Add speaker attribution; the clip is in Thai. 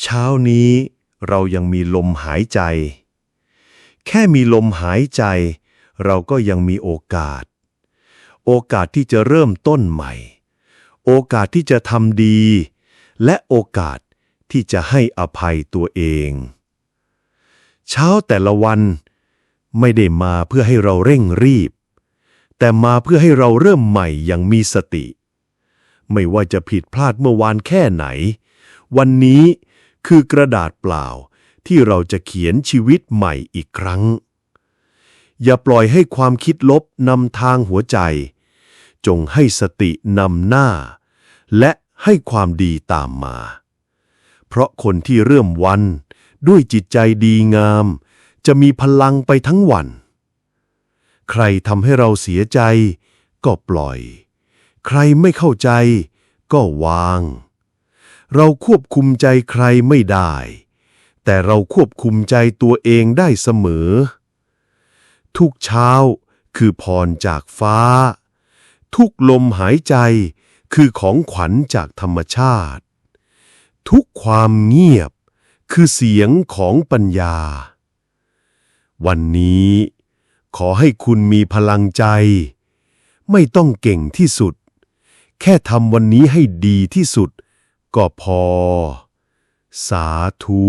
Speaker 1: เช้านี้เรายังมีลมหายใจ แค่มีลมหายใจ เราก็ยังมีโอกาส โอกาสที่จะเริ่มต้นใหม่ โอกาสที่จะทำดี และโอกาสที่จะให้อภัยตัวเอง เช้าแต่ละวันไม่ได้มาเพื่อให้เราเร่งรีบ แต่มาเพื่อให้เราเริ่มใหม่อย่างมีสติ ไม่ว่าจะผิดพลาดเมื่อวานแค่ไหน วันนี้ คือกระดาษเปล่า ที่เราจะเขียนชีวิตใหม่อีกครั้ง อย่าปล่อยให้ความคิดลบนำทางหัวใจ จงให้สตินำหน้า และให้ความดีตามมา เพราะคนที่เริ่มวันด้วยจิตใจดีงาม จะมีพลังไปทั้งวัน ใครทำให้เราเสียใจ ก็ปล่อย ใครไม่เข้าใจ ก็วาง เราควบคุมใจใครไม่ได้ แต่เราควบคุมใจตัวเองได้เสมอ ทุกเช้าคือพรจากฟ้า ทุกลมหายใจคือของขวัญจากธรรมชาติ ทุกความเงียบคือเสียงของปัญญา วันนี้ ขอให้คุณมีพลังใจ ไม่ต้องเก่งที่สุด แค่ทำวันนี้ให้ดีที่สุด ก็พอ สาธุ